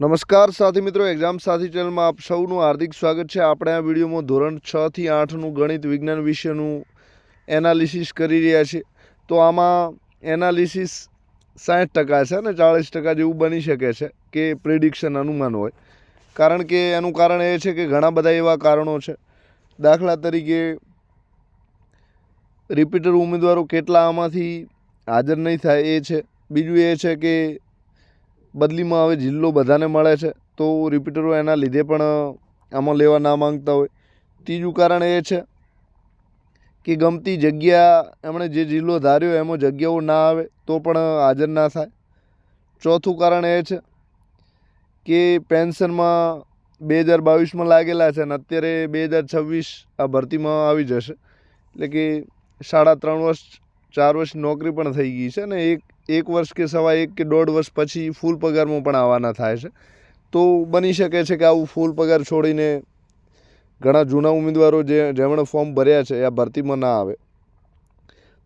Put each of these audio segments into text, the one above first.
નમસ્કાર સાથી મિત્રો એક્ઝામ સાથી ચેનલમાં આપ સૌનું હાર્દિક સ્વાગત છે. આપણે આ વિડીયોમાં ધોરણ છ થી આઠનું ગણિત વિજ્ઞાન વિષયનું એનાલિસિસ કરી રહ્યા છીએ. તો આમાં એનાલિસિસ સાઠ ટકા છે ને ચાળીસ ટકા જેવું બની શકે છે કે પ્રિડિક્શન અનુમાન હોય. કારણ કે એનું કારણ એ છે કે ઘણા બધા એવા કારણો છે. દાખલા તરીકે રિપીટર ઉમેદવારો કેટલા આમાંથી હાજર નહીં થાય એ છે. બીજું એ છે કે બદલીમાં હવે જિલ્લો બધાને મળે છે. તો રિપીટરો એના લીધે પણ આમાં લેવા ના માંગતા હોય. ત્રીજું કારણ એ છે કે ગમતી જગ્યા, એમણે જે જિલ્લો ધાર્યો એમાં જગ્યાઓ ના આવે તો પણ હાજર ના થાય. ચોથું કારણ એ છે કે પેન્શનમાં બે હજાર બાવીસમાં લાગેલા છે અને અત્યારે બે હજાર છવ્વીસ આ ભરતીમાં આવી જશે. એટલે કે સાડા ત્રણ વર્ષ, ચાર વર્ષ નોકરી પણ થઈ ગઈ છે ને એક એક વર્ષ કે સવા એક કે દોઢ વર્ષ પછી ફૂલ પગારમાં પણ આવવાના થાય છે. તો બની શકે છે કે આવું ફૂલ પગાર છોડીને ઘણા જૂના ઉમેદવારો જે જેમણે ફોર્મ ભર્યા છે આ ભરતીમાં ના આવે.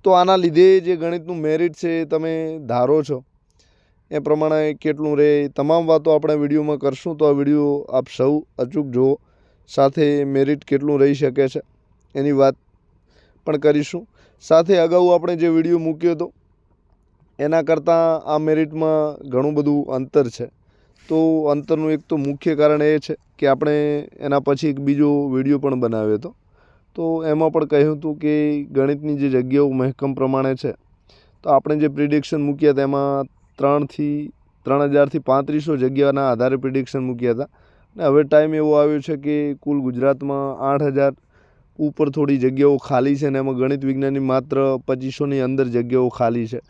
તો આના લીધે જે ગણિતનું મેરિટ છે એ તમે ધારો છો. એ પ્રમાણે કેટલું રહે તમામ વાતો આપણે વિડીયોમાં કરશું. તો આ વીડિયો આપ સૌ અચૂક જુઓ. સાથે મેરિટ કેટલું રહી શકે છે એની વાત પણ કરીશું. સાથે અગાઉ આપણે જે વીડિયો મૂક્યો હતો એના કરતાં આ મેરિટમાં ઘણું બધું અંતર છે. તો અંતરનું એક તો મુખ્ય કારણ એ છે કે આપણે એના પછી એક બીજો વીડિયો પણ બનાવ્યો હતો. તો એમાં પણ કહ્યું હતું કે ગણિતની જે જગ્યાઓ મહેકમ પ્રમાણે છે, તો આપણે જે પ્રિડિક્શન મૂક્યા હતા એમાં ત્રણથી, ત્રણ હજારથી પાંત્રીસો જગ્યાના આધારે પ્રિડિક્શન મૂક્યા હતા. અને હવે ટાઈમ એવો આવ્યો છે કે કુલ ગુજરાતમાં આઠ હજાર ઉપર થોડી જગ્યાઓ ખાલી છે ને એમાં ગણિત વિજ્ઞાનની માત્ર પચીસોની અંદર જગ્યાઓ ખાલી છે.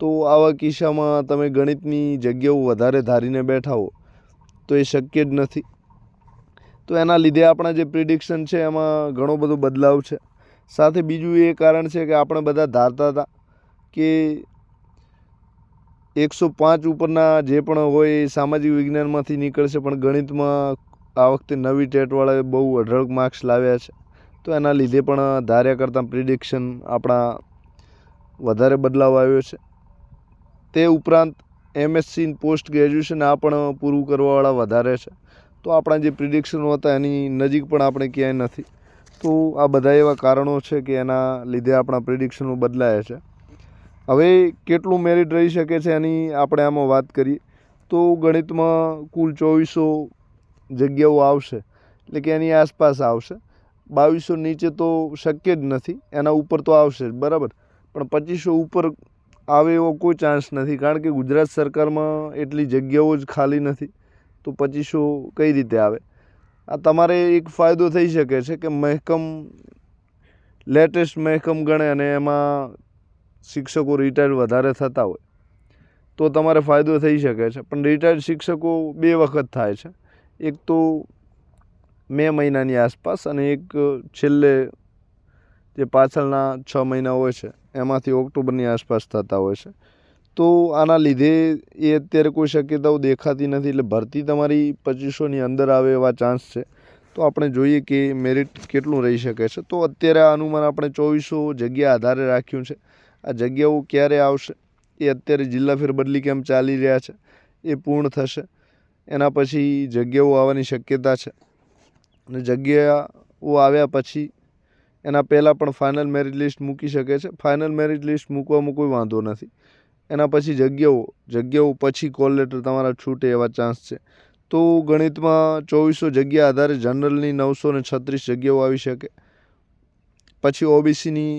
તો આવા કિસ્સામાં તમે ગણિતની જગ્યાઓ વધારે ધારીને બેઠા હો, તો એ શક્ય જ નથી. તો એના લીધે આપણા જે પ્રિડિક્શન છે, એમાં ઘણો બધો બદલાવ છે. સાથે બીજું એ કારણ છે કે આપણે બધા ધારતા હતા કે એકસો પાંચ ઉપરના જે પણ હોય એ સામાજિક વિજ્ઞાનમાંથી નીકળશે, પણ ગણિતમાં આ વખતે નવી ટેટવાળાએ બહુ અઢળક માર્ક્સ લાવ્યા છે. તો એના લીધે પણ ધાર્યા કરતાં પ્રિડિક્શન આપણા વધારે બદલાવ આવ્યો છે. તે ઉપરાંત એમએસસી પોસ્ટ ગ્રેજ્યુએશન આ પણ પૂરું કરવાવાળા વધારે છે. તો આપણા જે પ્રિડિક્શનો હતા એની નજીક પણ આપણે ક્યાંય નથી. તો આ બધા એવા કારણો છે કે એના લીધે આપણા પ્રિડિક્શનો બદલાયા છે. હવે કેટલું મેરિટ રહી શકે છે એની આપણે આમાં વાત કરીએ. તો ગણિતમાં કુલ ચોવીસો જગ્યાઓ આવશે. એટલે કે એની આસપાસ આવશે. બાવીસો નીચે તો શક્ય જ નથી. એના ઉપર તો આવશે જ. બરાબર? પણ પચીસો ઉપર આવે એવો કોઈ ચાન્સ નથી. કારણ કે ગુજરાત સરકારમાં એટલી જગ્યાઓ જ ખાલી નથી. તો પચીસો કઈ રીતે આવે? આ તમારે એક ફાયદો થઈ શકે છે કે મહેકમ લેટેસ્ટ મહેકમ ગણે અને એમાં શિક્ષકો રિટાયર્ડ વધારે થતા હોય. તો તમારે ફાયદો થઈ શકે છે. પણ રિટાયર્ડ શિક્ષકો બે વખત થાય છે. એક તો મે મહિનાની આસપાસ અને એક છેલ્લે જે પાછળના છ મહિના હોય છે. એમાંથી ઓક્ટોબરની આસપાસ થતા હોય છે. તો આના લીધે એ અત્યારે કોઈ શક્યતાઓ દેખાતી નથી, એટલે ભરતી તમારી પચીસોની અંદર આવે એવા ચાન્સ છે. તો આપણે જોઈએ કે મેરિટ કેટલું રહી શકે છે. તો અત્યારે આ અનુમાન આપણે ચોવીસો જગ્યા આધારે રાખ્યું છે. આ જગ્યાઓ ક્યારે આવશે? એ અત્યારે જિલ્લા ફેરબદલી કેમ ચાલી રહ્યા છે? એ પૂર્ણ થશે. એના પછી જગ્યાઓ આવવાની શક્યતા છે. અને જગ્યાઓ આવ્યા પછી એના પહેલાં પણ ફાઇનલ મેરિટ લિસ્ટ મૂકી શકે છે. ફાઇનલ મેરિટ લિસ્ટ મૂકવામાં કોઈ વાંધો નથી. એના પછી જગ્યાઓ જગ્યાઓ પછી કોલ લેટર તમારા છૂટે એવા ચાન્સ છે. તો ગણિતમાં ચોવીસો જગ્યા આધારે જનરલની નવસો ને છત્રીસ જગ્યાઓ આવી શકે. પછી ઓબીસીની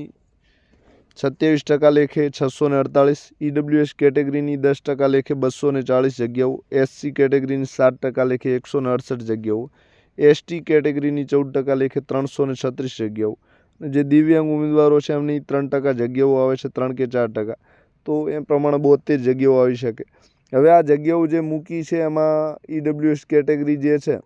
સત્યાવીસ ટકા લેખે છસો ને અડતાળીસ ઈડબ્લ્યુએસ કેટેગરીની દસ ટકા લેખે બસો ને ચાળીસ જગ્યાઓ એસસી કેટેગરીની સાત ટકા લેખે એકસો ને અડસઠ જગ્યાઓ એસટી કેટેગરીની ચૌદ ટકા લેખે ત્રણસો ને છત્રીસ જગ્યાઓ જે દિવ્યાંગ ઉમેદવારો છે, એમની ત્રણ ટકા જગ્યાઓ આવે છે, ત્રણ કે ચાર ટકા. તો એ પ્રમાણે બોતેર જગ્યાઓ આવી શકે. હવે આ જગ્યાઓ જે મૂકી છે, એમાં ઈડબ્લ્યુએસ કેટેગરી જે છે,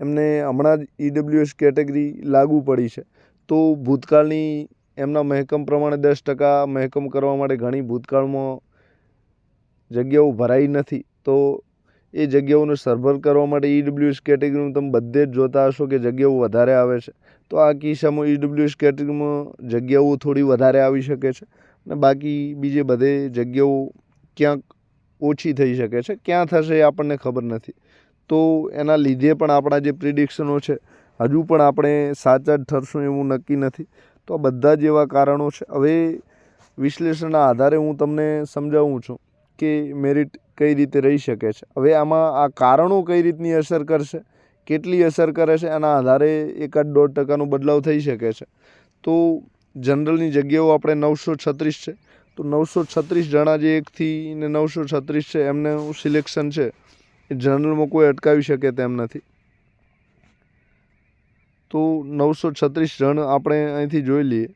એમને હમણાં જ ઈડબ્લ્યુએસ કેટેગરી લાગુ પડી છે. તો ભૂતકાળની એમના મહેકમ પ્રમાણે દસ ટકા મહેકમ કરવા માટે ઘણી ભૂતકાળમાં જગ્યાઓ ભરાઈ નથી. તો એ જગ્યાઓને સર્વર કરવા માટે ઈડબ્લ્યુએસ કેટેગરીમાં તમે બધે જ જોતા હશો કે જગ્યાઓ વધારે આવે છે. તો આ કિસ્સામાં ઈડબ્લ્યુએસ કેટેગરીમાં જગ્યાઓ થોડી વધારે આવી શકે છે અને બાકી બીજે બધે જગ્યાઓ ક્યાંક ઓછી થઈ શકે છે. ક્યાં થશે એ આપણને ખબર નથી. તો એના લીધે પણ આપણા જે પ્રિડિક્શનો છે, હજુ પણ આપણે સાચા જ ઠરશું એવું નક્કી નથી. તો આ બધા જ એવા કારણો છે. હવે વિશ્લેષણના આધારે હું તમને સમજાવું છું કે મેરિટ કઈ રીતે રહી શકે છે? હવે આમાં આ કારણો કઈ રીતની અસર કરશે? કેટલી અસર કરે છે? એના આધારે એકાદ દોઢ ટકાનો બદલાવ થઈ શકે છે. તો જનરલની જગ્યાઓ આપણે નવસો છત્રીસ છે. તો નવસો છત્રીસ જણા જે એકથી ને નવસો છત્રીસ છે, એમનું સિલેક્શન છે. એ જનરલમાં કોઈ અટકાવી શકે તેમ નથી. તો નવસો છત્રીસ જણ આપણે અહીંથી જોઈ લઈએ.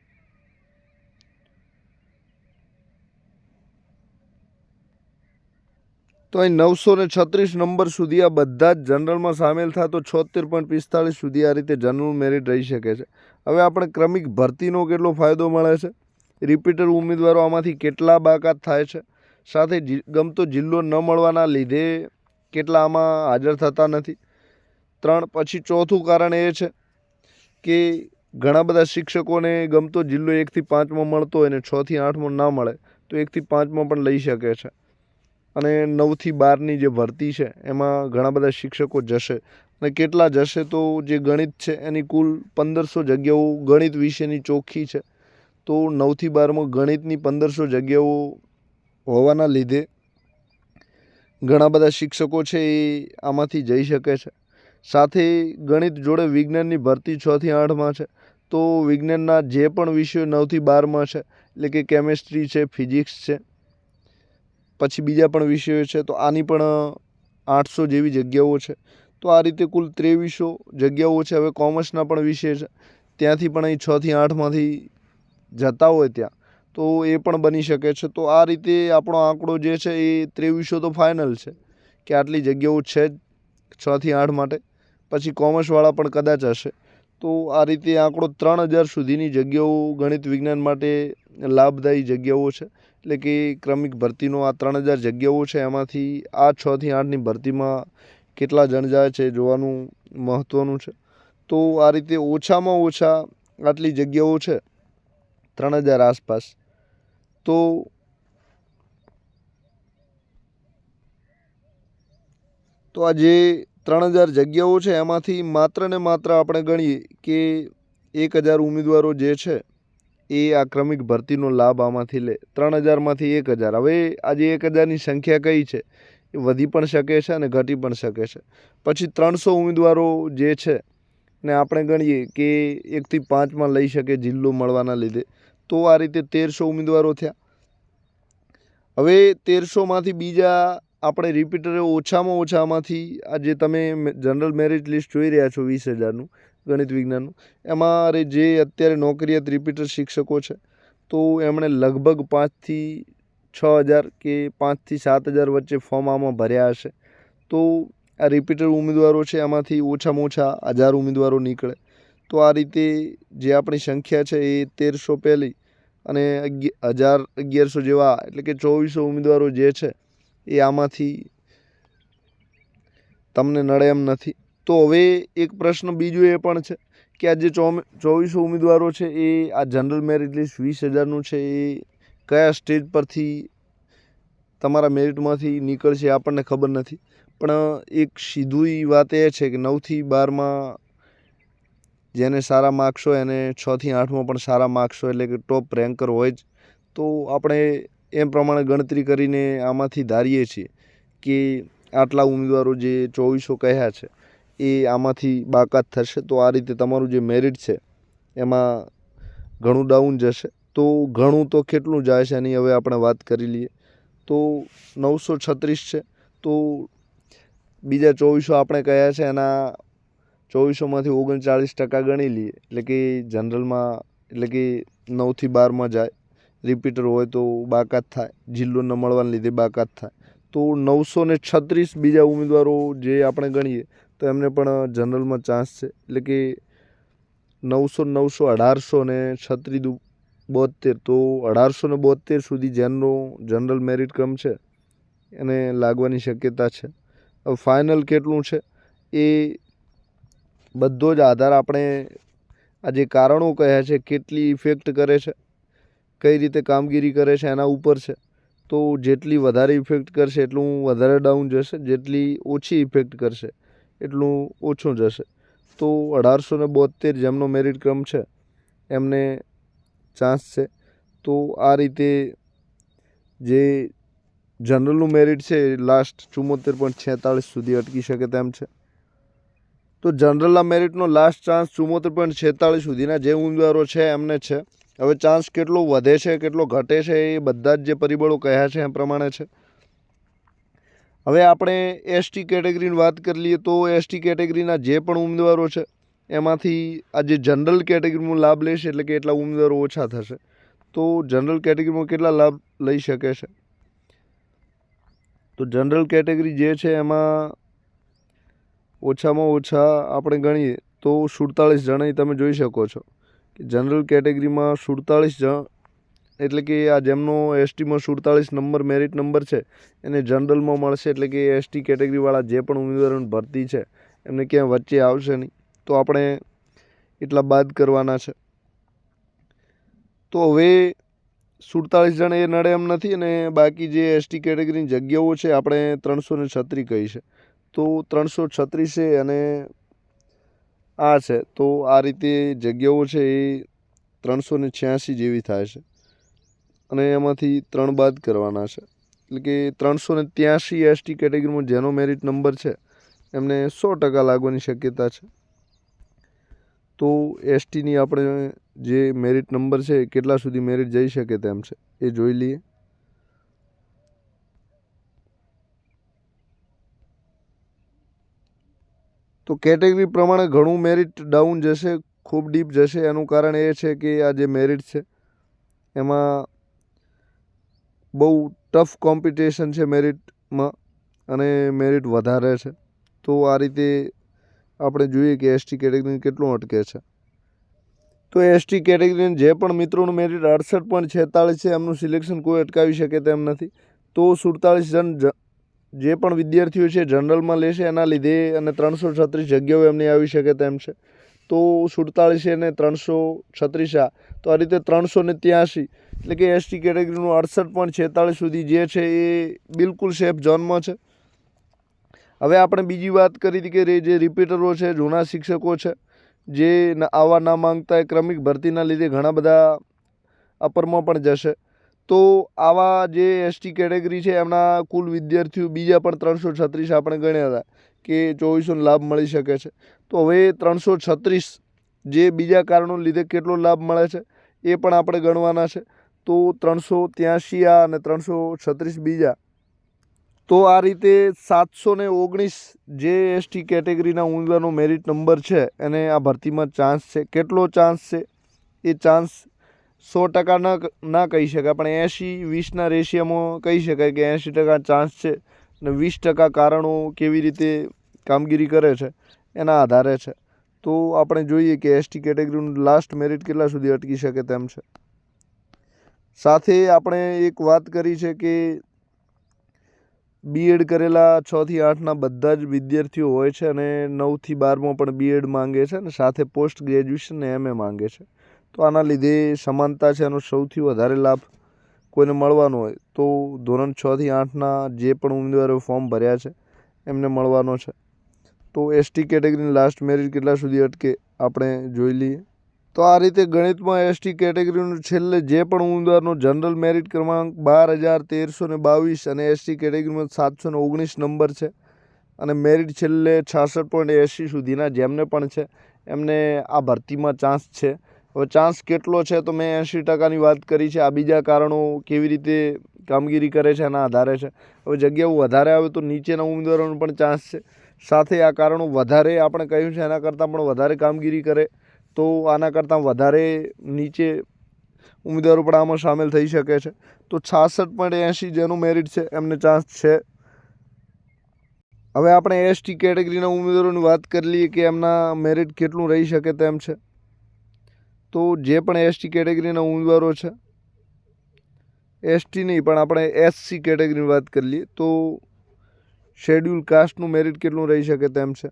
તો અહીં નવસો ને છત્રીસ નંબર સુધી આ બધા જ જનરલમાં સામેલ થાય તો છોતેર પોઈન્ટ પિસ્તાળીસ સુધી આ રીતે જનરલ મેરિટ રહી શકે છે. હવે આપણે ક્રમિક ભરતીનો કેટલો ફાયદો મળે છે? રિપીટર ઉમેદવારો આમાંથી કેટલા બાકાત થાય છે? સાથે ગમતો જિલ્લો ન મળવાના લીધે કેટલા આમાં હાજર થતા નથી? ત્રણ, પછી ચોથું કારણ એ છે કે ઘણા બધા શિક્ષકોને ગમતો જિલ્લો એકથી પાંચમાં મળતો હોય ને છથી આઠમાં ના મળે, તો એકથી પાંચમાં પણ લઈ શકે છે. અને નવથી બારની જે ભરતી છે, એમાં ઘણા બધા શિક્ષકો જશે. અને કેટલા જશે તો જે ગણિત છે, એની કુલ પંદરસો જગ્યાઓ ગણિત વિશેની ચોખ્ખી છે. તો નવથી બારમાં ગણિતની પંદરસો જગ્યાઓ હોવાના લીધે ઘણા બધા શિક્ષકો છે એ આમાંથી જઈ શકે છે. સાથે ગણિત જોડે વિજ્ઞાનની ભરતી છથી આઠમાં છે. તો વિજ્ઞાનના જે પણ વિષયો નવથી બારમાં છે, એટલે કે કેમેસ્ટ્રી છે, ફિઝિક્સ છે પછી બીજા પણ વિષયો છે, તો આની પણ આઠસો જેવી જગ્યાઓ છે. તો આ રીતે કુલ ત્રેવીસો જગ્યાઓ છે, હવે કોમર્સના પણ વિષય છે. ત્યાંથી પણ અહીં છથી આઠમાંથી જતા હોય ત્યાં. તો એ પણ બની શકે છે. તો આ રીતે આપણો આંકડો જે છે, એ ત્રેવીસો તો ફાઇનલ છે, કે આટલી જગ્યાઓ છે જ છથી આઠ માટે. પછી કોમર્સવાળા પણ કદાચ હશે. તો આ રીતે આંકડો ત્રણ હજાર સુધીની જગ્યાઓ ગણિત વિજ્ઞાન માટે લાભદાયી જગ્યાઓ છે. એટલે કે ક્રમિક ભરતીનો આ ત્રણ હજાર જગ્યાઓ છે, એમાંથી આ છથી આઠની ભરતીમાં કેટલા જણ જાય છે જોવાનું મહત્ત્વનું છે. તો આ રીતે ઓછામાં ઓછા આટલી જગ્યાઓ છે, ત્રણ હજાર આસપાસ. તો તો આ જે ત્રણ હજાર જગ્યાઓ છે, એમાંથી માત્ર ને માત્ર આપણે ગણીએ કે એક હજાર ઉમેદવારો જે છે એ આ ક્રમિક ભરતીનો લાભ આમાંથી લે. ત્રણ હજારમાંથી એક હજાર. હવે આજે એક હજારની સંખ્યા કઈ છે? એ વધી પણ શકે છે અને ઘટી પણ શકે છે. પછી ત્રણસો ઉમેદવારો જે છે ને આપણે ગણીએ કે એકથી પાંચમાં લઈ શકે જિલ્લો મળવાના લીધે, તો આ રીતે તેરસો ઉમેદવારો થયા. હવે તેરસોમાંથી બીજા આપણે રિપીટરે ઓછામાં ઓછામાંથી આ જે તમે જનરલ મેરિટ લિસ્ટ જોઈ રહ્યા છો વીસ હજારનું. ગણિત વિજ્ઞાનનું. એમાં જે અત્યારે નોકરિયાત રિપીટર શિક્ષકો છે, તો એમણે લગભગ પાંચથી છ હજાર કે પાંચથી સાત હજાર વચ્ચે ફોર્મ આમાં ભર્યા હશે. તો આ રિપીટર ઉમેદવારો છે, એમાંથી ઓછામાં ઓછા હજાર ઉમેદવારો નીકળે. તો આ રીતે જે આપણી સંખ્યા છે, એ તેરસો પહેલી અને હજાર અગિયારસો જેવા, એટલે કે ચોવીસો ઉમેદવારો જે છે, એ આમાંથી તમને નડે એમ નથી. તો હવે એક પ્રશ્ન બીજો એ પણ છે કે આ જે ચોવીસો ઉમેદવારો છે એ આ જનરલ મેરિટ લિસ્ટ વીસ હજારનું છે એ કયા સ્ટેજ પરથી તમારા મેરિટમાંથી નીકળશે આપણને ખબર નથી. પણ એક સીધું વાત એ છે કે નવથી બારમાં જેને સારા માર્ક્સ હોય એને છથી આઠમાં પણ સારા માર્ક્સ હોય એટલે કે ટોપ રેન્કર હોય જ, તો આપણે એમ પ્રમાણે ગણતરી કરીને આમાંથી ધારીએ છીએ કે આટલા ઉમેદવારો જે ચોવીસો કહ્યા છે એ આમાંથી બાકાત થશે. તો આ રીતે તમારું જે મેરિટ છે, એમાં ઘણું ડાઉન જશે. તો ઘણું તો કેટલું જાય છે એની હવે આપણે વાત કરી લઈએ. તો નવસો છત્રીસ છે. તો બીજા ચોવીસો આપણે કયા છે એના ચોવીસોમાંથી ઓગણચાળીસ ટકા ગણી લઈએ. એટલે કે જનરલમાં, એટલે કે નવથી બારમાં જાય. રિપીટર હોય તો બાકાત થાય. જિલ્લો ન મળવાને લીધે બાકાત થાય. તો નવસો ને છત્રીસ બીજા ઉમેદવારો જે આપણે ગણીએ તો એમને પણ જનરલમાં ચાન્સ છે. એટલે કે નવસો નવસો, અઢારસો ને છત્રીસ દુ બોતેર તો અઢારસો ને બોતેર સુધી જેનનો જનરલ મેરિટ ક્રમ છે, એને લાગવાની શક્યતા છે. હવે ફાઇનલ કેટલું છે? એ બધો જ આધાર આપણે આ જે કારણો કહ્યા છે, કેટલી ઇફેક્ટ કરે છે, કઈ રીતે કામગીરી કરે છે, એના ઉપર છે. તો જેટલી વધારે ઇફેક્ટ કરશે, એટલું વધારે ડાઉન જશે. જેટલી ઓછી ઇફેક્ટ કરશે એટલું ઓછું જશે તો અઢારસો ને બોતેર જેમનો મેરિટ ક્રમ છે, એમને ચાન્સ છે. તો આ રીતે જે જનરલનું મેરિટ છે લાસ્ટ ચુમ્મોતેર પોઈન્ટ છેતાળીસ સુધી અટકી શકે તેમ છે. તો જનરલના મેરિટનો લાસ્ટ ચાન્સ ચુમ્મોતેર પોઈન્ટ છેતાળીસ સુધીના જે ઉમેદવારો છે, એમને છે. હવે ચાન્સ કેટલો વધે છે, કેટલો ઘટે છે, એ બધા જ જે પરિબળો કહ્યા છે, એ પ્રમાણે છે. હવે આપણે એસટી કેટેગરીની વાત કરી લઈએ તો એસટી કેટેગરીના જે પણ ઉમેદવારો છે, એમાંથી આ જે જનરલ કેટેગરીનો લાભ લેશે એટલે કે એટલા ઉમેદવારો ઓછા થશે. તો જનરલ કેટેગરીમાં કેટલા લાભ લઈ શકે છે? તો જનરલ કેટેગરી જે છે એમાં ઓછામાં ઓછા આપણે ગણીએ તો સુડતાળીસ જણા તમે જોઈ શકો છો. કે જનરલ કેટેગરીમાં સુડતાળીસ જણ એટલે કે આ જેમનો એસટીમાં સુડતાળીસ નંબર મેરિટ નંબર છે, એને જનરલમાં મળશે એટલે કે એસટી કેટેગરીવાળા જે પણ ઉમેદવારોની ભરતી છે, એમને ક્યાંય વચ્ચે આવશે નહીં. તો આપણે એટલા બાદ કરવાના છે. તો હવે સુડતાળીસ જણ એ નડે એમ નથી અને બાકી જે એસટી કેટેગરીની જગ્યાઓ છે, આપણે ત્રણસો ને છત્રીસ કહી છે. તો ત્રણસો છત્રીસ છે અને આ છે. તો આ રીતે જગ્યાઓ છે એ ત્રણસો ને છ્યાસી જેવી થાય છે. અને એમાંથી ત્રણ બાદ કરવાના છે. એટલે કે ત્રણસો ને ત્યાંસી એસટી કેટેગરીમાં જેનો મેરિટ નંબર છે, એમને સો ટકા લાગવાની શક્યતા છે. તો એસટીની આપણે જે મેરિટ નંબર છે કેટલા સુધી મેરિટ જઈ શકે તેમ છે, એ જોઈ લઈએ. તો કેટેગરી પ્રમાણે ઘણું મેરિટ ડાઉન જશે, ખૂબ ડીપ જશે, એનું કારણ એ છે કે આ જે મેરિટ છે, એમાં બહુ ટફ કોમ્પિટિશન છે મેરિટમાં અને મેરિટ વધારે છે. તો આ રીતે આપણે જોઈએ કે એસટી કેટેગરીને કેટલું અટકે છે. તો એસટી કેટેગરીને જે પણ મિત્રોનું મેરિટ અડસઠ પોઈન્ટ છેતાળીસ છે, એમનું સિલેક્શન કોઈ અટકાવી શકે તેમ નથી. તો સુડતાળીસ જણ જે પણ વિદ્યાર્થીઓ છે, જનરલમાં લેશે, એના લીધે અને ત્રણસો છત્રીસ જગ્યાઓ એમની આવી શકે તેમ છે. તો સુડતાળીસ અને ત્રણસો છત્રીસ આ. તો આ રીતે ત્રણસો ને ત્યાંસી એટલે કે એસટી કેટેગરીનું અડસઠ પોઈન્ટ છેતાળીસ સુધી જે છે એ બિલકુલ સેફ ઝોનમાં છે. હવે આપણે બીજી વાત કરી હતી કે જે રિપીટરો છે, જૂના શિક્ષકો છે, જે આવવા આવા ના માંગતા ક્રમિક ભરતીના લીધે ઘણા બધા અપરમાં પણ જશે. તો આવા જે એસટી કેટેગરી છે, એમના કુલ વિદ્યાર્થીઓ બીજા પણ ત્રણસો છત્રીસ આપણે ગણ્યા હતા કે ચોવીસોનો લાભ મળી શકે છે. તો હવે ત્રણસો છત્રીસ જે બીજા કારણો લીધે કેટલો લાભ મળે છે, એ પણ આપણે ગણવાના છે. તો ત્રણસો ત્યાંશી આ અને ત્રણસો છત્રીસ બીજા. તો આ રીતે સાતસો ને ઓગણીસ જે એસટી કેટેગરીના ઉમેદવારનો મેરિટ નંબર છે, એને આ ભરતીમાં ચાન્સ છે. કેટલો ચાન્સ છે? એ ચાન્સ સો ટકા ન કહી શકાય, પણ એંશી વીસના રેશિયામાં કહી શકાય કે એંશી ટકા ચાન્સ છે અને વીસ ટકા કારણો કેવી રીતે કામગીરી કરે છે, એના આધારે છે. તો આપણે જોઈએ કે એસટી કેટેગરીનું લાસ્ટ મેરિટ કેટલા સુધી અટકી શકે તેમ છે. સાથે આપણે એક વાત કરી છે કે બીએડ કરેલા છથી આઠના બધા જ વિદ્યાર્થીઓ હોય છે અને નવથી બારમાં પણ બીએડ માંગે છે અને સાથે પોસ્ટ ગ્રેજ્યુએશન ને એમએ માંગે છે. તો આના લીધે સમાનતા છે એનો સૌથી વધારે લાભ કોઈને મળવાનો હોય તો ધોરણ છથી આઠના જે પણ ઉમેદવારો ફોર્મ ભર્યા છે, એમને મળવાનો છે. તો એસટી કેટેગરીની લાસ્ટ મેરિટ કેટલા સુધી અટકે આપણે જોઈ લઈએ. તો આ રીતે ગણિતમાં એસટી કેટેગરીનું છેલ્લે જે પણ ઉમેદવારનો જનરલ મેરિટ ક્રમાંક બાર હજાર તેરસો ને બાવીસ અને એસટી કેટેગરીમાં સાતસો ને ઓગણીસ નંબર છે. અને મેરિટ છેલ્લે છાસઠ પોઈન્ટ એંસી સુધીના જેમને પણ છે, એમને આ ભરતીમાં ચાન્સ છે. હવે ચાન્સ કેટલો છે તો મેં એંસી ટકાની વાત કરી છે. આ બીજા કારણો કેવી રીતે કામગીરી કરે છે એના આધારે છે. હવે જગ્યાઓ વધારે આવે તો નીચેના ઉમેદવારોનો પણ ચાન્સ છે. સાથે આ કારણો વધારે આપણે કહ્યું છે, એના કરતાં પણ વધારે કામગીરી કરે. તો આના કરતાં વધારે નીચે ઉમેદવારો પણ આમાં સામેલ થઈ શકે છે. તો છાસઠ પોઈન્ટ એંશી જેનું મેરિટ છે, એમને ચાન્સ છે. હવે આપણે એસટી કેટેગરીના ઉમેદવારોની વાત કરી લઈએ કે એમના મેરિટ કેટલું રહી શકે તેમ છે. તો જે પણ એસટી કેટેગરીના ઉમેદવારો છે એસટી નહીં, પણ આપણે એસસી કેટેગરીની વાત કરી લઈએ તો શેડ્યુલ કાસ્ટનું મેરિટ કેટલું રહી શકે તેમ છે.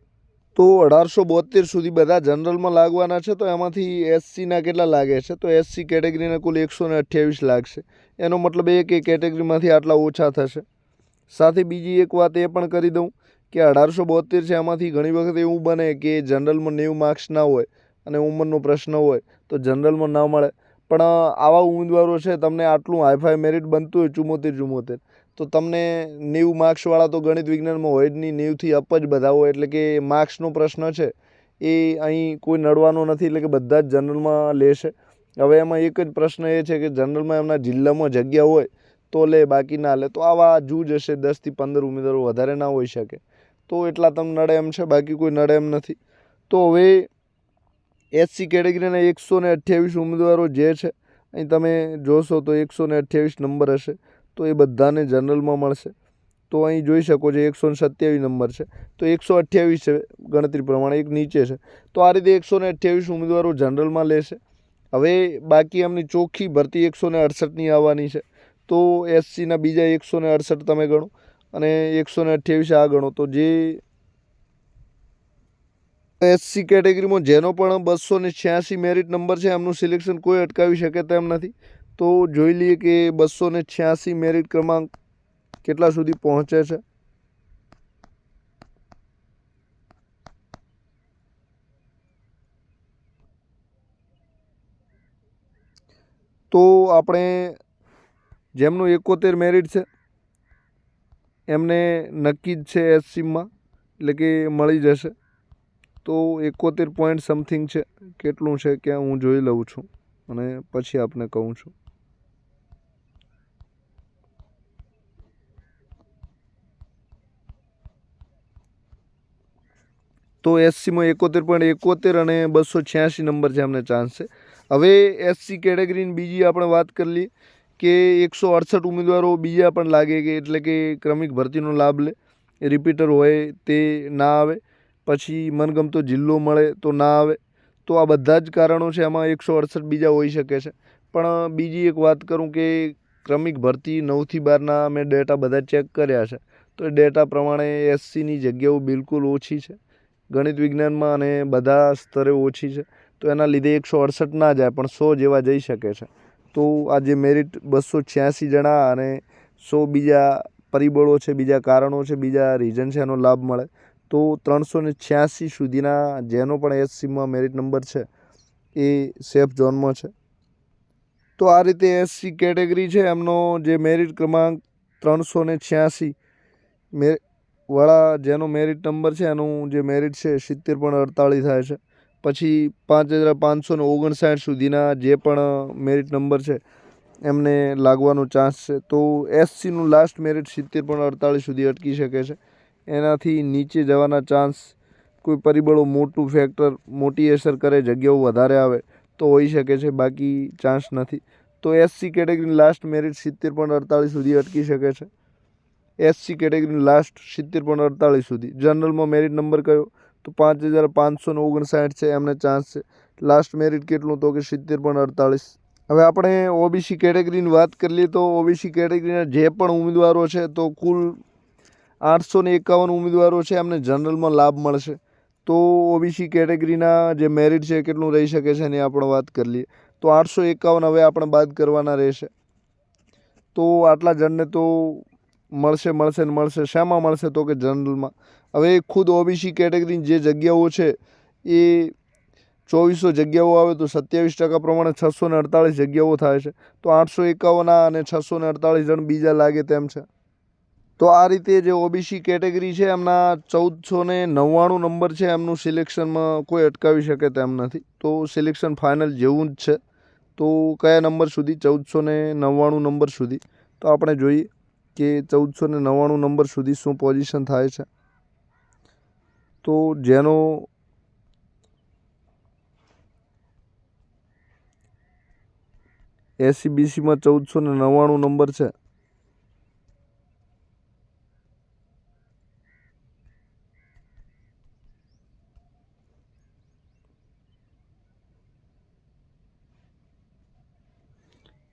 તો અઢારસો બોતેર સુધી બધા જનરલમાં લાગવાના છે, તો એમાંથી એસસીના કેટલા લાગે છે? તો એસસી કેટેગરીના કુલ એકસો ને અઠ્યાવીસ લાગશે. એનો મતલબ એ કે કેટેગરીમાંથી આટલા ઓછા થશે. સાથે બીજી એક વાત એ પણ કરી દઉં કે અઢારસો બોતેર છે, એમાંથી ઘણી વખત એવું બને કે જનરલમાં નેવું માર્ક્સ ના હોય અને ઉંમરનો પ્રશ્ન હોય તો જનરલમાં ના મળે. પણ આવા ઉમેદવારો છે, તમને આટલું હાઈફાઈ મેરિટ બનતું હોય ચુમ્મોતેર ચુમ્મોતેર તો તમને નેવું માર્ક્સવાળા તો ગણિત વિજ્ઞાનમાં હોય જ નહીં નેવથી અપ જ બધા એટલે કે માર્ક્સનો પ્રશ્ન છે, એ અહીં કોઈ નડવાનો નથી, એટલે કે બધા જ જનરલમાં લેશે. હવે એમાં એક જ પ્રશ્ન એ છે કે જનરલમાં એમના જિલ્લામાં જગ્યા હોય, તો લે, બાકી ના લે. તો આવા જૂજ હશે, દસથી પંદર ઉમેદવારો વધારે ના હોઈ શકે. તો એટલા તમને નડે એમ છે, બાકી કોઈ નડે એમ નથી. તો હવે એસસી કેટેગરીના એકસો ને અઠ્યાવીસ ઉમેદવારો જે છે, અહીં તમે જોશો તો એકસો ને અઠ્યાવીસ નંબર હશે. તો એ બધાને જનરલમાં મળશે. તો અહીં જોઈ શકો છો એકસો સત્યાવીસ નંબર છે. તો એકસો અઠ્યાવીસ છે ગણતરી પ્રમાણે, એક નીચે છે. તો આ રીતે એકસો ને અઠ્યાવીસ ઉમેદવારો જનરલમાં લેશે. હવે બાકી એમની ચોખ્ખી ભરતી એકસો ને અડસઠની આવવાની છે. તો એસસીના બીજા એકસો ને અડસઠ તમે ગણો અને એકસો ને અઠ્યાવીસ આ ગણો. તો જે એસસી કેટેગરીમાં જેનો પણ બસો ને છ્યાસી મેરિટ નંબર છે, એમનું સિલેક્શન કોઈ અટકાવી શકે તેમ નથી. તો જોઈ લઈએ કે બસો ને છ્યાસી મેરિટ ક્રમાંક કેટલા સુધી પહોંચે છે? તો આપણે જેમનું એકોતેર મેરિટ છે, એમને નક્કી જ છે એસસીમાં એટલે કે મળી જશે. તો એકોતેર પોઈન્ટ સમથિંગ છે, કેટલું છે ક્યાં હું જોઈ લઉં છું અને પછી આપને કહું છું. તો એસસીમાં એકોતેર પોઈન્ટ એકોતેર અને બસો છ્યાસી નંબર છે અમને ચાન્સ છે. હવે એસસી કેટેગરીની બીજી આપણે વાત કરી લઈએ કે એકસો અડસઠ ઉમેદવારો બીજા પણ લાગે કે એટલે કે ક્રમિક ભરતીનો લાભ લે. રિપીટર હોય તે ના આવે. પછી મનગમતો જિલ્લો મળે તો ના આવે. તો આ બધા જ કારણો છે એમાં એકસો અડસઠ બીજા હોઈ શકે છે. પણ બીજી એક વાત કરું કે ક્રમિક ભરતી નવથી બારના મેં ડેટા બધા ચેક કર્યા છે. તો એ ડેટા પ્રમાણે એસસીની જગ્યાઓ બિલકુલ ઓછી છે. ગણિત વિજ્ઞાનમાં અને બધા સ્તરે ઓછી છે, તો એના લીધે એકસો અડસઠ ના જાય, પણ સો જેવા જઈ શકે છે. તો આ જે મેરિટ બસો છ્યાસી જણા અને સો બીજા પરિબળો છે, બીજા કારણો છે, બીજા રીઝન છે, એનો લાભ મળે. તો ત્રણસો ને છ્યાસી સુધીના જેનો પણ એસસીમાં મેરિટ નંબર છે, એ સેફ ઝોનમાં છે. તો આ રીતે એસસી કેટેગરી છે, એમનો જે મેરિટ ક્રમાંક ત્રણસો ને છ્યાસી વાળા જેનો મેરિટ નંબર છે, એનું જે મેરિટ છે, સિત્તેર પણ અડતાળીસ થાય છે. પછી પાંચ હજાર પાંચસો ને ઓગણસાઠ સુધીના જે પણ મેરિટ નંબર છે, એમને લાગવાનો ચાન્સ છે. તો એસસીનું લાસ્ટ મેરિટ સિત્તેર પણ અડતાળીસ સુધી અટકી શકે છે. એનાથી નીચે જવાના ચાન્સ કોઈ પરિબળો મોટું ફેક્ટર મોટી અસર કરે, જગ્યાઓ વધારે આવે, તો હોઈ શકે છે. બાકી ચાન્સ નથી. તો એસસી કેટેગરીની લાસ્ટ મેરિટ સિત્તેર પણ અડતાળીસ સુધી અટકી શકે છે. એસસી કેટેગરીની લાસ્ટ સિત્તેર પણ અડતાળીસ સુધી. જનરલમાં મેરિટ નંબર કયો? તો પાંચ હજાર પાંચસો ને ઓગણસાઠ છે, એમને ચાન્સ છે. લાસ્ટ મેરિટ કેટલું? તો કે સિત્તેર પણ અડતાળીસ. હવે આપણે ઓબીસી કેટેગરીની વાત કરી લઈએ તો ઓબીસી કેટેગરીના જે પણ ઉમેદવારો છે, તો કુલ આઠસો ને એકાવન ઉમેદવારો છે, એમને જનરલમાં લાભ મળશે. તો ઓબીસી કેટેગરીના જે મેરિટ છે, કેટલું રહી શકે છે, એની આપણે વાત કરી લઈએ. તો આઠસો એકાવન હવે આપણે બાદ કરવાના રહેશે. તો આટલા જણને તો મળશે મળશે ને મળશે. શામાં મળશે તો કે જનરલમાં. હવે ખુદ ઓબીસી કેટેગરીની જે જગ્યાઓ છે, એ ચોવીસો જગ્યાઓ આવે તો સત્યાવીસ ટકા પ્રમાણે છસો ને અડતાળીસ જગ્યાઓ થાય છે. તો આઠસો એકાવન અને છસો ને અડતાળીસ જણ બીજા લાગે તેમ છે. તો આ રીતે જે ઓબીસી કેટેગરી છે, એમના ચૌદસો ને નવ્વાણું નંબર છે, એમનું સિલેક્શનમાં કોઈ અટકાવી શકે તેમ નથી. તો સિલેક્શન ફાઇનલ જેવું જ છે. તો કયા નંબર સુધી? ચૌદસો ને નવ્વાણું નંબર સુધી. તો આપણે જોઈએ કે ચૌદસો ને નવ્વાણું નંબર સુધી શું પોઝિશન થાય છે? તો જેનો એસીબીસીમાં ચૌદસો ને નવ્વાણું નંબર છે.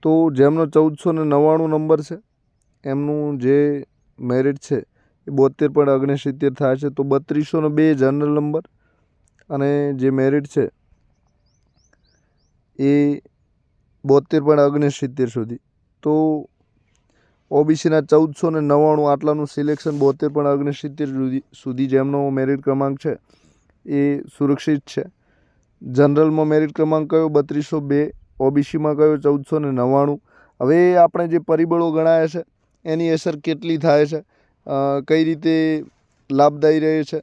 તો જેમનો ચૌદસો ને નવ્વાણું નંબર છે એમનું જે મેરિટ છે, એ બોતેર પોઈન્ટ ઓગણસિત્તેર થાય છે, તો બત્રીસોનો બે જનરલ નંબર અને જે મેરિટ છે, એ બોતેર પોઈન્ટ ઓગણસિત્તેર સુધી. તો ઓબીસીના ચૌદસો ને નવ્વાણું આટલાનું સિલેક્શન બોતેર પોઈન્ટ ઓગણસિત્તેર સુધી સુધી જેમનો મેરિટ ક્રમાંક છે, એ સુરક્ષિત છે. જનરલમાં મેરિટ ક્રમાંક કયો? બત્રીસો બે. ઓબીસીમાં કયો? ચૌદસો ને નવ્વાણું. હવે આપણે જે પરિબળો ગણાયા છે એની અસર કેટલી થાય છે કઈ રીતે લાભદાયી રહે છે?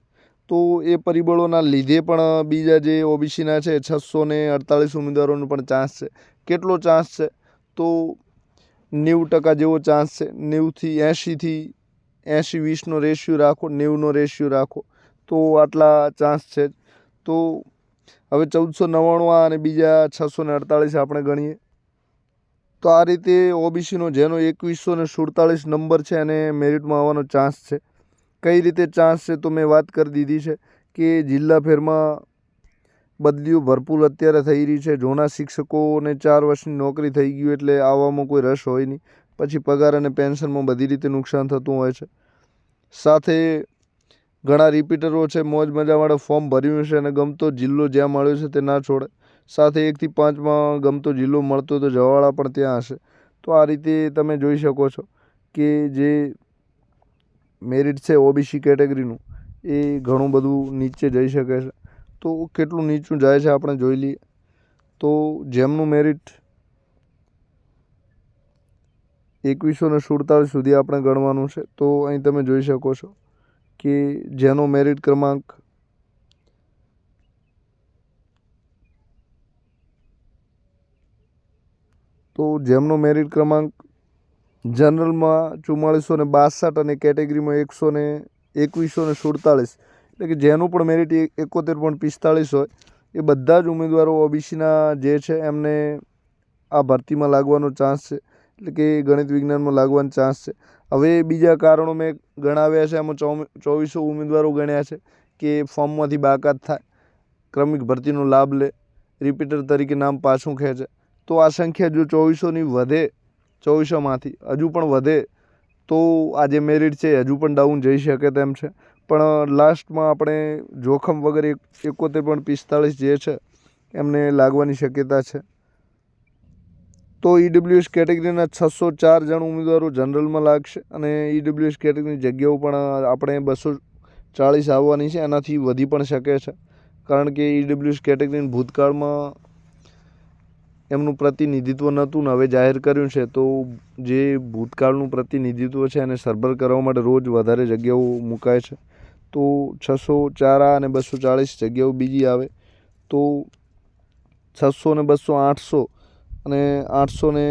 તો એ પરિબળોના લીધે પણ બીજા જે ઓબીસીના છે, છસો ને અડતાલીસ ઉમેદવારોનો પણ ચાન્સ છે. કેટલો ચાન્સ છે? તો નેવું ટકા જેવો ચાન્સ છે. નેવુંથી એંશીથી એંશી વીસનો રેશિયો રાખો નેવુંનો રેશિયો રાખો. તો આટલા ચાન્સ છે તો હવે ચૌદસો નવ્વાણું અને બીજા છસો ને અડતાળીસ આપણે ગણીએ. તો આ રીતે ઓબીસીનો જેનો એકવીસો ને સુડતાલીસ નંબર છે એને મેરિટમાં આવવાનો ચાન્સ છે. કઈ રીતે ચાન્સ છે તો મેં વાત કરી દીધી છે કે જિલ્લા ફેરમાં બદલીઓ ભરપૂર અત્યારે થઈ રહી છે. જૂના શિક્ષકોને ચાર વર્ષની નોકરી થઈ ગયું એટલે આવવામાં કોઈ રસ હોય નહીં. પછી પગાર અને પેન્શનમાં બધી રીતે નુકસાન થતું હોય છે. સાથે ઘણા રિપીટરો છે મોજ મજાવાળા ફોર્મ ભર્યું છે અને ગમતો જિલ્લો જ્યાં મળ્યો છે તે ના છોડે. સાથે એકથી પાંચમાં ગમતો જિલ્લો મળતો તો જવાવાળા પણ ત્યાં હશે. તો આ રીતે તમે જોઈ શકો છો કે જે મેરિટ છે ઓબીસી કેટેગરીનું એ ઘણું બધું નીચે જઈ શકે છે. તો કેટલું નીચું જાય છે આપણે જોઈ લઈએ. તો જેમનું મેરિટ એકવીસો ને સુડતાળીસ સુધી આપણે ગણવાનું છે. તો અહીં તમે જોઈ શકો છો કે જેનો મેરિટ ક્રમાંક તો જેમનો મેરિટ ક્રમાંક જનરલમાં ચુમ્માળીસો ને બાસઠ અને કેટેગરીમાં એકસો ને એકવીસો ને સુડતાલીસ એટલે કે જેનું પણ મેરિટ એકોતેર પોઈન્ટ પિસ્તાળીસ હોય, એ બધા જ ઉમેદવારો ઓબીસીના જે છે, એમને આ ભરતીમાં લાગવાનો ચાન્સ છે. એટલે કે ગણિત વિજ્ઞાનમાં લાગવાનો ચાન્સ છે. હવે બીજા કારણો મેં ગણાવ્યા છે એમાં ચો ચોવીસો ઉમેદવારો ગણ્યા છે કે ફોર્મમાંથી બાકાત થાય, ક્રમિક ભરતીનો લાભ લે રિપીટર તરીકે નામ પાછું ખેંચે. તો આ સંખ્યા જો ચોવીસોની વધે, ચોવીસોમાંથી હજુ પણ વધે, તો આ જે મેરિટ છે હજુ પણ ડાઉન જઈ શકે તેમ છે. પણ લાસ્ટમાં આપણે જોખમ વગર એક, એકોતેર પણ પિસ્તાળીસ જે છે, એમને લાગવાની શક્યતા છે. તો ઈડબ્લ્યુએસ કેટેગરીના છસો ચાર જણ ઉમેદવારો જનરલમાં લાગશે અને ઈડબ્લ્યુએસ કેટેગરીની જગ્યાઓ પણ આપણે બસો ચાળીસ આવવાની છે, એનાથી વધી પણ શકે છે. કારણ કે ઈડબ્લ્યુએસ કેટેગરીની ભૂતકાળમાં એમનું પ્રતિનિધિત્વ નહોતું ને હવે જાહેર કર્યું છે, તો જે ભૂતકાળનું પ્રતિનિધિત્વ છે એને સરભર કરવા માટે રોજ વધારે જગ્યાઓ મુકાય છે. તો છસો ચાર અને બસો ચાળીસ જગ્યાઓ બીજી આવે, તો છસો ને બસો આઠસો અને આઠસો ને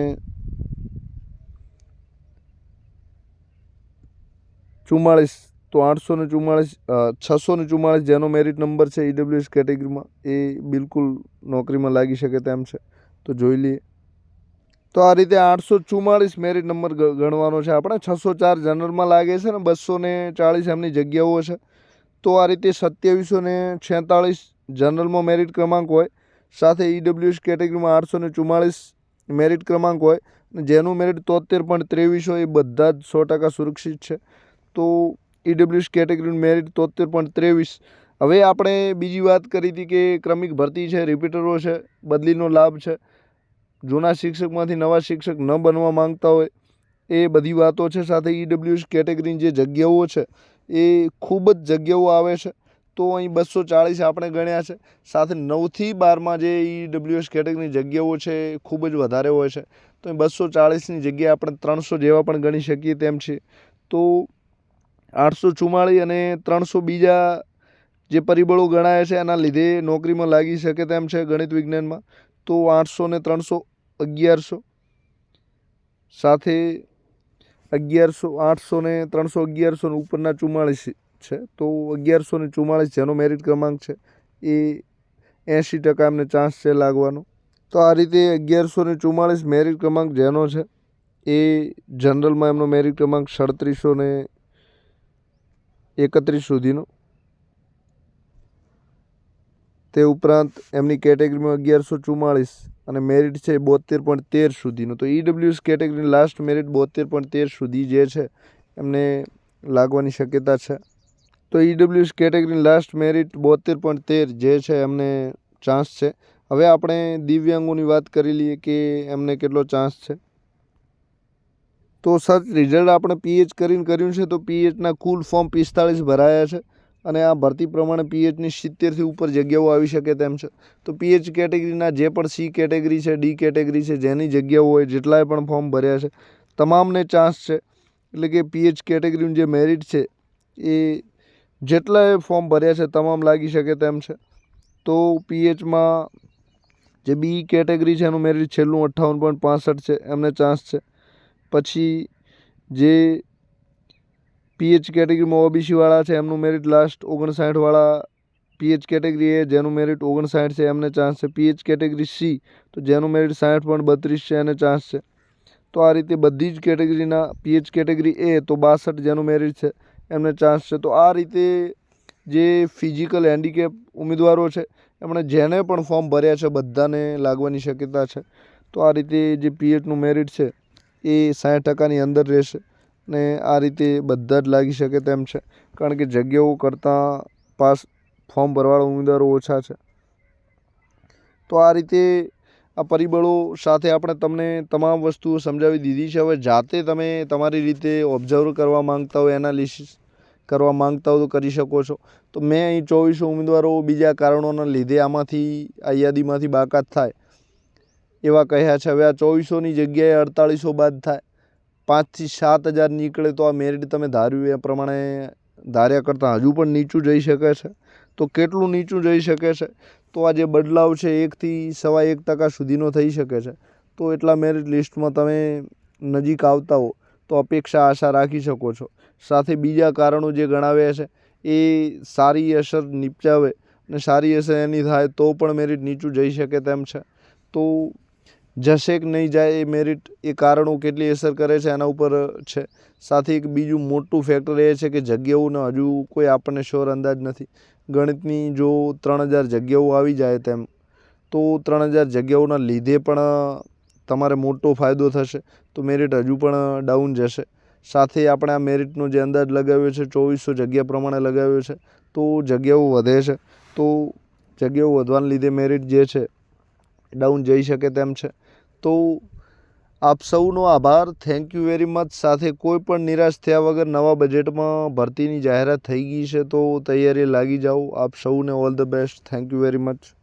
ચુમ્માળીસ, તો આઠસો ને ચુમ્માળીસ છસો ને ચુમ્માળીસ જેનો મેરિટ નંબર છે ઈડબ્લ્યુએસ કેટેગરીમાં એ બિલકુલ નોકરીમાં લાગી શકે તેમ છે. તો જોઈ લઈએ. તો આ રીતે આઠસો ચુમ્માળીસ મેરિટ નંબર ગણવાનો છે આપણે. છસો ચાર જનરલમાં લાગે છે ને બસો ને ચાળીસ એમની જગ્યાઓ છે તો આ રીતે સત્યાવીસો ને છેતાળીસ જનરલમાં મેરિટ ક્રમાંક હોય. સાથે ઈડબ્લ્યુએસ કેટેગરીમાં આઠસો ને ચુમ્માળીસ મેરિટ ક્રમાંક હોય. અને જેનું મેરિટ તોતેર પોઈન્ટ ત્રેવીસ હોય એ બધા જ સો ટકા સુરક્ષિત છે. તો ઈડબ્લ્યુએસ કેટેગરીનું મેરિટ તોતેર પોઈન્ટ ત્રેવીસ હવે આપણે બીજી વાત કરી હતી કે ક્રમિક ભરતી છે રિપીટરો છે, બદલીનો લાભ છે. જૂના શિક્ષકમાંથી નવા શિક્ષક ન બનવા માંગતા હોય એ બધી વાતો છે. સાથે ઈડબ્લ્યુએસ કેટેગરીની જે જગ્યાઓ છે એ ખૂબ જ જગ્યાઓ આવે છે. તો અહીં બસો ચાળીસ આપણે ગણ્યા છે. સાથે નવથી બારમાં જે ઈડબ્લ્યુએસ કેટેગરીની જગ્યાઓ છે એ ખૂબ જ વધારે હોય છે. તો અહીં બસો ચાળીસની જગ્યાએ આપણે ત્રણસો જેવા પણ ગણી શકીએ તેમ છે. તો આઠસો ચુમ્માળીસ અને ત્રણસો બીજા જે પરિબળો ગણાય છે, એના લીધે નોકરીમાં લાગી શકે તેમ છે ગણિત વિજ્ઞાનમાં, તો આઠસો ને ત્રણસો અગિયારસો સાથે અગિયારસો, આઠસો ને ત્રણસો અગિયારસો ઉપરના ચુમ્માળીસ છે, તો અગિયારસો ને ચુમ્માળીસ જેનો મેરિટ ક્રમાંક છે, એ એંશી ટકા એમને ચાન્સ છે લાગવાનો. તો આ રીતે અગિયારસો ને ચુમ્માળીસ મેરિટ ક્રમાંક જેનો છે, એ જનરલમાં એમનો મેરિટ ક્રમાંક સડત્રીસો ને એકત્રીસ સુધીનો તે ઉપરાંત એમની કેટેગરીમાં અગિયારસો ચુમ્માળીસ અને મેરિટ છે બોતેર પોઈન્ટ તેર સુધીનું. તો ઈડબ્લ્યુએસ કેટેગરીની લાસ્ટ મેરિટ બોતેર પોઈન્ટ તેર સુધી જે છે, એમને લાગવાની શક્યતા છે. તો ઈડબ્લ્યુએસ કેટેગરીની લાસ્ટ મેરિટ બોતેર પોઈન્ટ તેર જે છે, એમને ચાન્સ છે. હવે આપણે દિવ્યાંગોની વાત કરી લઈએ કે એમને કેટલો ચાન્સ છે. તો સર રિઝલ્ટ આપણે પીએચ કરીને કર્યું છે, તો પીએચના કુલ ફોર્મ પિસ્તાળીસ ભરાયા છે. અને આ ભરતી પ્રમાણે પીએચની સિત્તેરથી ઉપર જગ્યાઓ આવી શકે તેમ છે. તો પીએચ કેટેગરીના જે પણ સી કેટેગરી છે, ડી કેટેગરી છે, જેની જગ્યાઓ હોય, જેટલાય પણ ફોર્મ ભર્યા છે, તમામને ચાન્સ છે. એટલે કે પીએચ કેટેગરીનું જે મેરિટ છે, એ જેટલાય ફોર્મ ભર્યા છે, તમામ લાગી શકે તેમ છે. તો પીએચમાં જે બી કેટેગરી છે, એનું મેરિટ છેલ્લું અઠ્ઠાવન પોઈન્ટ પાસઠ છે, એમને ચાન્સ છે. પછી જે પીએચ કેટેગરીમાં ઓબીસીવાળા છે, એમનું મેરિટ લાસ્ટ ઓગણસાઠવાળા પીએચ કેટેગરી એ, જેનું મેરિટ ઓગણસાઠ છે, એમને ચાન્સ છે. પીએચ કેટેગરી સી તો જેનું મેરિટ સાઠ પોઈન્ટ બત્રીસ છે, એને ચાન્સ છે. તો આ રીતે બધી જ કેટેગરીના પીએચ કેટેગરી એ તો બાસઠ જેનું મેરિટ છે, એમને ચાન્સ છે. તો આ રીતે જે ફિઝિકલ હેન્ડીકેપ ઉમેદવારો છે, એમણે જેને પણ ફોર્મ ભર્યા છે, બધાને લાગવાની શક્યતા છે. તો આ રીતે જે પીએચનું મેરિટ છે, એ સાઠ ટકાની અંદર રહેશે. ને આ રીતે બધા જ લાગી શકે તેમ છે. કારણ કે જગ્યાઓ કરતાં પાસ ફોર્મ ભરવાળા ઉમેદવારો ઓછા છે. તો આ રીતે આ પરિબળો સાથે આપણે તમને તમામ વસ્તુઓ સમજાવી દીધી છે. હવે જાતે તમે તમારી રીતે ઓબ્ઝર્વ કરવા માંગતા હોય એનાલિસિસ કરવા માંગતા હો તો કરી શકો છો. તો મેં અહીં ચોવીસો ઉમેદવારો બીજા કારણોના લીધે આમાંથી, આ યાદીમાંથી બાકાત થાય એવા કહ્યા છે. હવે આ ચોવીસોની જગ્યાએ અડતાળીસો બાદ થાય. પાંચથી સાત હજાર નીકળે તો આ મેરિટ તમે ધાર્યું એ પ્રમાણે ધાર્યા કરતાં હજુ પણ નીચું જઈ શકે છે. તો કેટલું નીચું જઈ શકે છે? તો આ જે બદલાવ છે એકથી સવા એક ટકા સુધીનો થઈ શકે છે. તો એટલા મેરિટ લિસ્ટમાં તમે નજીક આવતા હો, તો અપેક્ષા આશા રાખી શકો છો. સાથે બીજા કારણો જે ગણાવ્યા છે, એ સારી અસર નિપજાવે અને સારી અસર એની થાય તો પણ મેરિટ નીચું જઈ શકે તેમ છે. તો જશે કે નહીં જાય એ મેરિટ એ કારણો કેટલી અસર કરે છે એના ઉપર છે. સાથે એક બીજું મોટું ફેક્ટર એ છે કે જગ્યાઓનો હજુ કોઈ આપણને શ્યોર અંદાજ નથી. ગણિતની જો ત્રણ હજાર જગ્યાઓ આવી જાય તેમ, તો ત્રણ હજાર જગ્યાઓના લીધે પણ તમારે મોટો ફાયદો થશે. તો મેરિટ હજુ પણ ડાઉન જશે. સાથે આપણે આ મેરિટનો જે અંદાજ લગાવ્યો છે, ચોવીસો જગ્યા પ્રમાણે લગાવ્યો છે, તો જગ્યાઓ વધે છે. તો જગ્યાઓ વધવાને લીધે મેરિટ જે છે ડાઉન જઈ શકે તેમ છે. તો આપ સૌનો આભાર. થેન્ક યુ વેરી મચ સાથે કોઈ પણ નિરાશ થયા વગર નવા બજેટમાં ભરતીની જાહેરાત થઈ ગઈ છે તો તૈયારી લાગી જાઓ. આપ સૌને all the best thank you very much